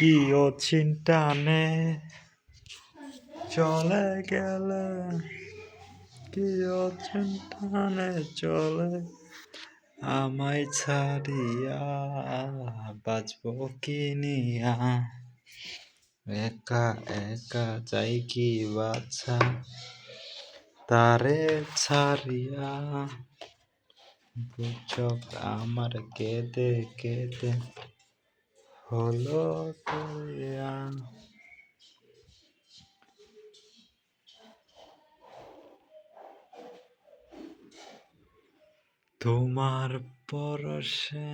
কি ও চিন্তানে চলে গেলে কি ও চিন্তানে চলে। আমায় ছাড়িয়া বাঁচব কি নিয়া? একা একা চাই কি বাছা? তারে ছাড়িয়া বুঝক আমার কেঁদে কেঁদে হলো দরিয়া তোমার পরশে